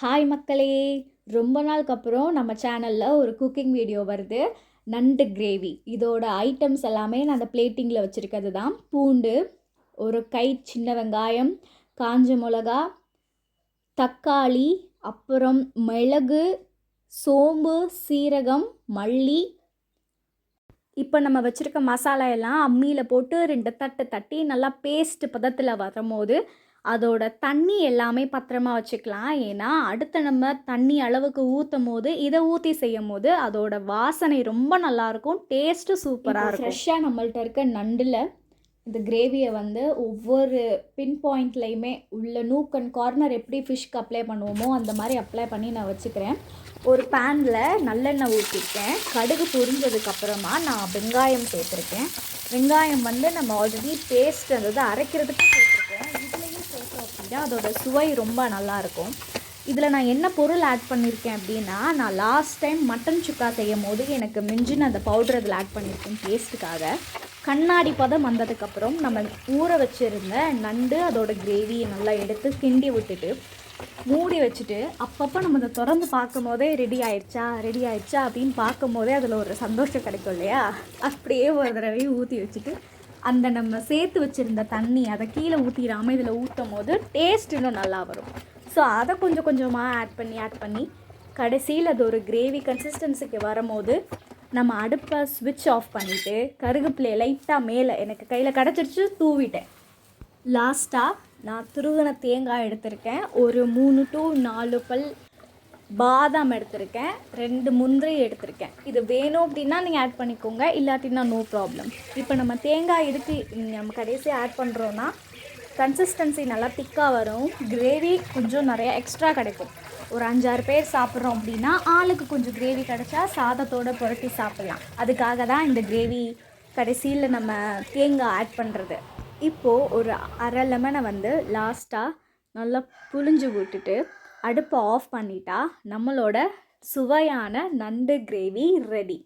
Hi மக்களே. ரொம்ப நாளுக்கு அப்புறம் நம்ம சேனலில் ஒரு குக்கிங் வீடியோ வருது. நண்டு கிரேவி இதோட ஐட்டம்ஸ் எல்லாமே நான் அந்த பிளேட்டிங்கில் வச்சுருக்கிறது தான். பூண்டு ஒரு கை சின்ன வெங்காயம் காஞ்ச மிளகா தக்காளி அப்புறம் மிளகு சோம்பு சீரகம் மல்லி. இப்போ நம்ம வச்சுருக்க மசாலா எல்லாம் அம்மியில் போட்டு ரெண்டு தட்டு தட்டி நல்லா பேஸ்ட் பதத்தில் வரும்போது அதோட தண்ணி எல்லாமே பத்திரமா வச்சுக்கலாம். ஏன்னா அடுத்து நம்ம தண்ணி அளவுக்கு ஊற்றும் போது இதை ஊற்றி செய்யும் போது அதோட வாசனை ரொம்ப நல்லாயிருக்கும். டேஸ்ட்டு சூப்பராக இருக்கும். ஃப்ரெஷ்ஷாக நம்மள்ட்ட இருக்க நண்டில் இந்த கிரேவியை வந்து ஒவ்வொரு பின் பாயிண்ட்லேயுமே உள்ள நூக் அண்ட் கார்னர் எப்படி ஃபிஷ்க்கு அப்ளை பண்ணுவோமோ அந்த மாதிரி அப்ளை பண்ணி நான் வச்சுக்கிறேன். ஒரு பேனில் நல்லெண்ணெய் ஊற்றிருக்கேன் கடுகு பொரிஞ்சதுக்கப்புறமா நான் வெங்காயம் சேர்த்துருக்கேன். வெங்காயம் வந்து நம்ம ஆல்ரெடி பேஸ்ட் அதாவது அரைக்கிறதுக்கு அப்படின்னா அதோட சுவை ரொம்ப நல்லாயிருக்கும். இதில் நான் என்ன பொருள் ஆட் பண்ணியிருக்கேன் அப்படின்னா நான் லாஸ்ட் டைம் மட்டன் சுக்கா செய்யும் போது எனக்கு மிஞ்சின அந்த பவுடர் அதில் ஆட் பண்ணியிருக்கேன் டேஸ்ட்டுக்காக கண்ணாடி பதம் வந்ததுக்கப்புறம் நம்ம ஊற வச்சுருந்த நண்டு அதோட கிரேவியை நல்லா எடுத்து கிண்டி விட்டுட்டு மூடி வச்சுட்டு அப்பப்போ நம்ம அதை திறந்து பார்க்கும் போதே ரெடி ஆயிடுச்சா ரெடி ஆயிடுச்சா அப்படின்னு பார்க்கும் போதே அதில் ஒரு சந்தோஷம் கிடைக்கும் இல்லையா? அப்படியே ஒரு தடவை ஊற்றி வச்சுட்டு அந்த நம்ம சேர்த்து வச்சுருந்த தண்ணி அதை கீழே ஊற்றிடாமல் இதில் ஊற்றும் போது டேஸ்ட் இன்னும் நல்லா வரும். ஸோ அதை கொஞ்சம் கொஞ்சமாக ஆட் பண்ணி ஆட் பண்ணி கடைசியில் அது ஒரு கிரேவி கன்சிஸ்டன்சிக்கு வரும்போது நம்ம அடுப்பை ஸ்விட்ச் ஆஃப் பண்ணிவிட்டு கருகப்பிள்ளையை லைட்டாக மேலே எனக்கு கையில் கிடச்சிருச்சு தூவிட்டேன். லாஸ்ட்டாக நான் துருவன தேங்காய் எடுத்திருக்கேன். ஒரு மூணு டு நாலு பல் பாதாம் எடுத்திருக்கேன். ரெண்டு முந்திரி எடுத்திருக்கேன். இது வேணும் அப்படின்னா நீங்கள் ஆட் பண்ணிக்கோங்க. இல்லாட்டின்னா நோ ப்ராப்ளம் இப்போ நம்ம தேங்காய் எதுக்கு நம்ம கடைசியாக ஆட் பண்ணுறோன்னா கன்சிஸ்டன்சி நல்லா திக்காக வரும். கிரேவி கொஞ்சம் நிறையா எக்ஸ்ட்ரா கிடைக்கும். ஒரு அஞ்சாறு பேர் சாப்பிட்றோம் அப்படின்னா ஆளுக்கு கொஞ்சம் கிரேவி கிடச்சா சாதத்தோடு புரட்டி சாப்பிட்லாம். அதுக்காக தான் இந்த கிரேவி கடைசியில் நம்ம தேங்காய் ஆட் பண்ணுறது இப்போது ஒரு அரை லெமனை வந்து லாஸ்ட்டாக நல்லா புழிஞ்சு விட்டுட்டு அடுப்பை ஆஃப் பண்ணிட்டா நம்மளோட சுவையான நண்டு கிரேவி ரெடி